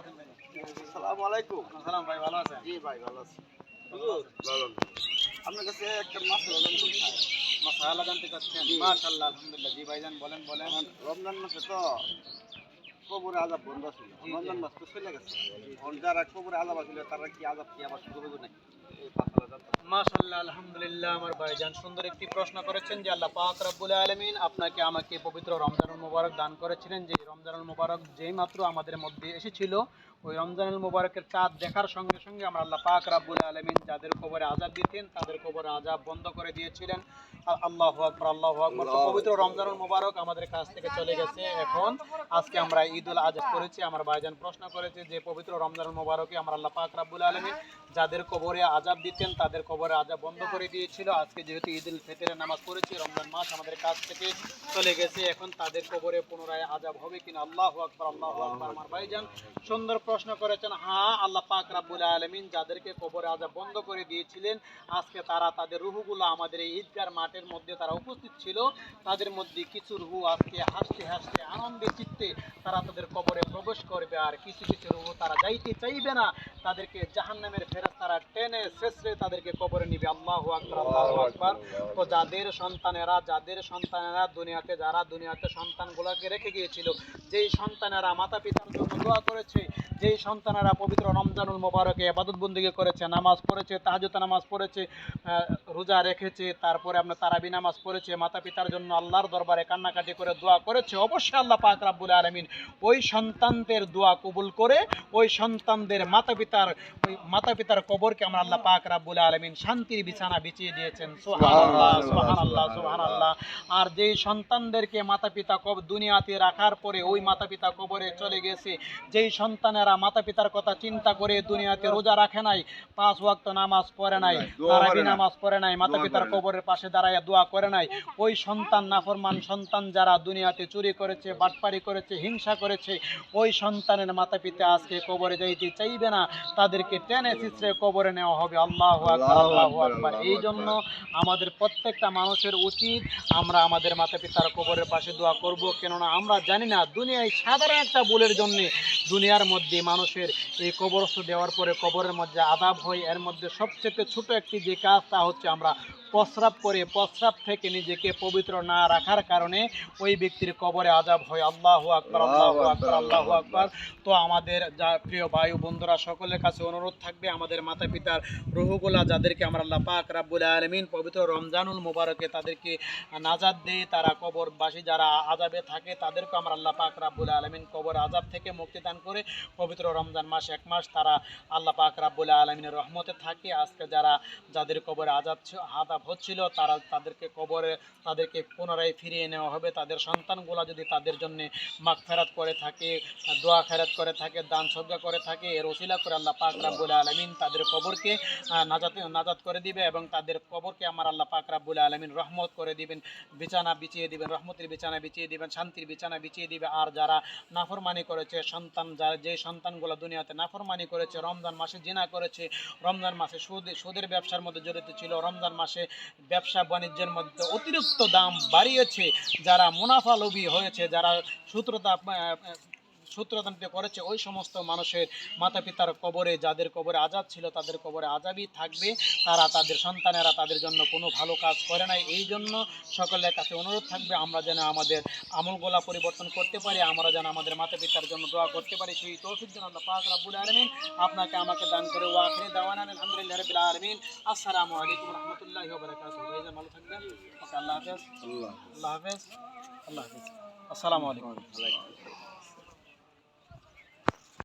আসসালামু আলাইকুম সালাম ভাই ভালো আছেন? জি ভাই ভালো আছি। আপনার কাছে একটা মাছ লাগান চাই। লাগানতে চাচ্ছেন? মাশাল্লাহ আলহামদুলিল্লাহ। জি ভাইজান বলেন বলেন। রমজান মাসে তো কবরে আজাব বন্ধ ছিল। রমজান মাস তো চলে গেছে। যারা কবরে আজাব ছিল তারা কি আজাব কি আবার শুরু হবে নাকি? এই মাশাআল্লাহ আলহামদুলিল্লাহ আমার ভাইজান সুন্দর একটি প্রশ্ন করেছেন যে আল্লাহ পাক রব্বুল আলামিন আপনাকে আমাকে পবিত্র রমজানুল মুবারক দান করেছিলেন। যে রমজানুল মোবারক যেই মাত্র আমাদের মধ্যে এসেছিল ওই রমজানুল মোবারকের চাঁদ দেখার সঙ্গে সঙ্গে আমরা আল্লাহ পাক রাব্বুল আলামিন যাদের কবরে আজাব দিতেন তাদের কবরে আজাব বন্ধ করে দিয়েছিলেন। আল্লাহ আকবার আল্লাহু আকবার। পবিত্র রমজানুল মুবারক আমাদের কাছ থেকে চলে গেছে। এখন আজকে আমরা ঈদুল আজহা করেছি আমার ভাইজান প্রশ্ন করেছে যে পবিত্র রমজানুল মুবারকে আমরা আল্লাহ পাক রাব্বুল আলামিন যাদের কবরে আজাব দিতেন, তাদের কবরে আজাব বন্ধ করে দিয়েছিল। আজকে যেহেতু ঈদ উল ফিতরের নামাজ পড়েছি, রমজান মাস আমাদের কাছ থেকে চলে গেছে। এখন তাদের কবরে পুনরায় আজাব হবে কিনা আল্লাহু আকবার আল্লাহু আকবার। আমার ভাইজান সুন্দর প্রশ্ন করেছেন হ্যাঁ আল্লাহ পাক রাব্বুল আলামিন যাদেরকে কবরে আজাব বন্ধ করে দিয়েছিলেন, আজকে তারা তাদের রুহুগুলো আমাদের এই ঈদগার মাঠের মধ্যে তারা উপস্থিত ছিল। তাদের মধ্যে কিছু রুহু আজকে হাসতে হাসতে আনন্দে চিত্তে তারা তাদের কবরে প্রবেশ করবে, আর কিছু কিছু রুহু তারা যাইতে চাইবে না। তাদেরকে জাহান্নামের ফেরত তারা টেনে শেষে তাদেরকে কবরে নিবে। আল্লাহু আকবার আল্লাহু আকবার তো যাদের সন্তানেরা যাদের সন্তানেরা দুনিয়াতে যারা দুনিয়াতে সন্তানগুলোকে রেখে গিয়েছিল যেই সন্তানেরা মাতা পিতার জন্য দোয়া করেছে যেই সন্তানেরা পবিত্র রমজানুল মোবারকে আবাদত বন্দিকে করেছে নামাজ পড়েছে তাহাজুত নামাজ পড়েছে রোজা রেখেছে তারপরে আপনার তারাবি নামাজ পড়েছে মাতা পিতার জন্য আল্লাহর দরবারে কান্নাকাটি করে দোয়া করেছে অবশ্যই আল্লাহ পাক রাব্বুল আলামিন ওই সন্তানদের দোয়া কবুল করে ওই সন্তানদের মাতা পিতার ওই মাতা পিতার কবরকে আমরা আল্লাহ পাক রাব্বুল আলামিন শান্তির বিছানা বিছিয়ে দিয়েছেন। সুবহানাল্লাহ সুবহানাল্লাহ সুবহানাল্লাহ আর যেই সন্তানদেরকে মাতা পিতা কব দুনিয়াতে রাখার পরে ওই মাতা পিতা কবরে চলে গেছে যেই সন্তানেরা মাতা পিতার কথা চিন্তা করে দুনিয়াতে রোজা রাখে নাই পাঁচ ওয়াক্ত নামাজ পড়ে নাই তারাবি নামাজ পড়ে নাই মাতা পিতার কবরের পাশে দাঁড়ায় দোয়া করে নাই ওই সন্তান নাফরমান সন্তান যারা দুনিয়াতে চুরি করেছে বাটপারি করেছে হিংসা করেছে ওই সন্তানের মাতা পিতা আজকে কবরে যাইতে চাইবে না তাদেরকে টেনে চিত্রে কবরে নেওয়া হবে। আল্লাহ আল্লাহ আকবার এই জন্য আমাদের প্রত্যেকটা মানুষের উচিত আমরা আমাদের মাতা পিতার কবরের পাশে দোয়া করব। কেননা আমরা জানি না দুনিয়ায় সাধারণ একটা ভুলের জন্যে দুনিয়ার মধ্যে মানুষের এই কবরস্থ দেওয়ার পরে কবরের মধ্যে আদাব হয়। এর মধ্যে সবচেয়ে ছোট একটি যে কাজ তা হচ্ছে আমরা প্রস্রাব করে প্রস্রাব থেকে নিজেকে পবিত্র না রাখার কারণে ওই ব্যক্তির কবরে আজাব হয়। আল্লাহ আকবার আল্লাহ আকবার আল্লাহ আকবার। তো আমাদের যা প্রিয় বায়ু বন্ধুরা সকলের কাছে অনুরোধ থাকবে আমাদের মাতা পিতার রুহুগুলা যাদেরকে আমরা আল্লাহ পাক রাব্বুল আলমিন পবিত্র রমজানুল মুবারকে তাদেরকে নাজাদ দেই তারা কবরবাসী যারা আজাবে থাকে তাদেরকে আমরা আল্লাহ পাক রাব্বুল আলমিন কবর আজাব থেকে মুক্তি দান করে পবিত্র রমজান মাস এক মাস তারা আল্লাহ পাক রাব্বুল আলমিনের রহমতে থাকে। আজকে যারা যাদের কবরে আজাব ছিল- আজাব হচ্ছিল, তারা তাদেরকে কবরে, তাদেরকে পুনরায় ফিরিয়ে নেওয়া হবে। তাদের সন্তানগুলা যদি তাদের জন্য মাগ ফেরাত করে থাকে, দোয়া খেরাত করে থাকে, দান সজ্জা করে থাকে, এর ওসিলা করে আল্লাহ পাক রাব্বুল আলমিন তাদের কবরকে নাজাত নাজাত করে দিবে এবং তাদের কবরকে আমার আল্লাহ পাক রাব্বুল আলমিন রহমত করে দিবেন। বিছানা বিছিয়ে দিবেন, রহমতের বিছানা বিছিয়ে দিবেন, শান্তির বিছানা বিছিয়ে দিবে। আর যারা নাফরমানি করেছে, সন্তান যারা যে সন্তানগুলো দুনিয়াতে নাফরমানি করেছে, রমজান মাসে জিনা করেছে, রমজান মাসে সুদ, সুদের ব্যবসার মধ্যে জড়িত ছিল, রমজান মাসে ব্যবসা বাণিজ্যের মধ্যে অতিরিক্ত দাম বাড়িয়েছে যারা মুনাফা লোভী হয়েছে যারা সূত্রতা আহ, সূত্রদানিতে করেছে ওই সমস্ত মানুষের মাতা পিতার কবরে যাদের কবরে আজাদ ছিল তাদের কবরে আজাবই থাকবে। তারা তাদের সন্তানেরা তাদের জন্য কোনো ভালো কাজ করে নাই। এই জন্য সকলের কাছে অনুরোধ থাকবে আমরা যেন আমাদের আমলগোলা পরিবর্তন করতে পারি আমরা যেন আমাদের মাতা পিতার জন্য দোয়া করতে পারি। সেই তৌফিক যেন আল্লাহ পাক রাব্বুল আলামিন আপনাকে আমাকে দান করে ওয়াখিরি দাওয়ানা আলহামদুলিল্লাহ রাব্বিল আলামিন। আসসালামু আলাইকুম রাহমাতুল্লাহি ওয়া বারাকাতুহু। ভাইজান ভালো থাকবেন। আল্লাহ হাফেজ। আল্লাহ আল্লাহ হাফেজ। আল্লাহ হাফেজ। আসসালামু আলাইকুম।